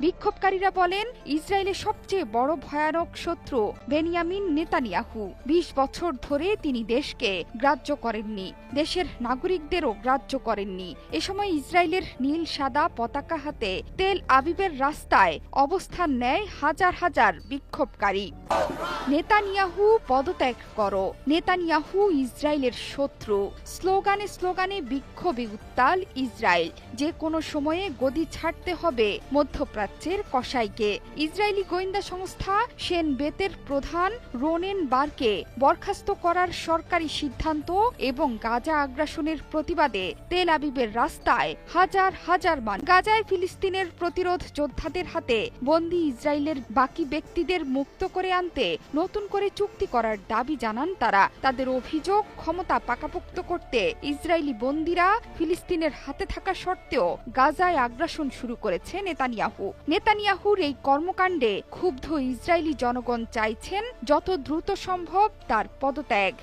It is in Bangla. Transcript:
বিক্ষোভকারীরা বলেন ইসরায়েলের সবচেয়ে বড় ভয়ানক শত্রু বেনিয়ামিন নেতানিয়াহু। বিশ বছর ধরে তিনি দেশকে গ্রাহ্য করেননি, দেশের নাগরিকদেরও গ্রাহ্য করেননি। এ সময় ইসরায়েলের নীল সাদা পতাকা হাতে তেল আবিবের রাস্তায় অবস্থান নেয় হাজার হাজার বিক্ষোভকারী। নেতানিয়াহু পদত্যাগ করো। নেতানিয়াহু ইসরায়েলের শত্রু। স্লোগানে স্লোগানে বিক্ষোভে উত্তাল ইসরায়েল। যে কোনো সময়ে গদি ছাড়তে হবে মধ্যপ্রাচ্যের কসাইকে। ইসরায়েলি গোয়েন্দা সংস্থা সেন বেতের প্রধান রোনেন বারকে বরখাস্ত করার সরকারি সিদ্ধান্ত এবং গাজা আগ্রাসনের প্রতিবাদে তেল আবিবের রাস্তায় হাজার হাজার মান গাজায় ফিলিস্তিনের প্রতিরোধ যোদ্ধাদের হাতে বন্দী ইসরায়েলের বাকি ব্যক্তিদের মুক্ত করে আনতে নতুন করে চুক্তি করার দাবি জানান তারা। তাদের অভিযোগ ক্ষমতা পাকাপোক্ত করতে ইসরায়েলি বন্দীরা ফিলিস্তিনের হাতে থাকা সত্ত্বেও গাজায় আগ্রাসন শুরু করেছে নেতানিয়াহু। নেতানিয়াহুর এই কর্মকাণ্ডে ক্ষুব্ধ ইসরায়েলি জনগণ চাইছেন যত দ্রুত সম্ভব তার পদত্যাগ।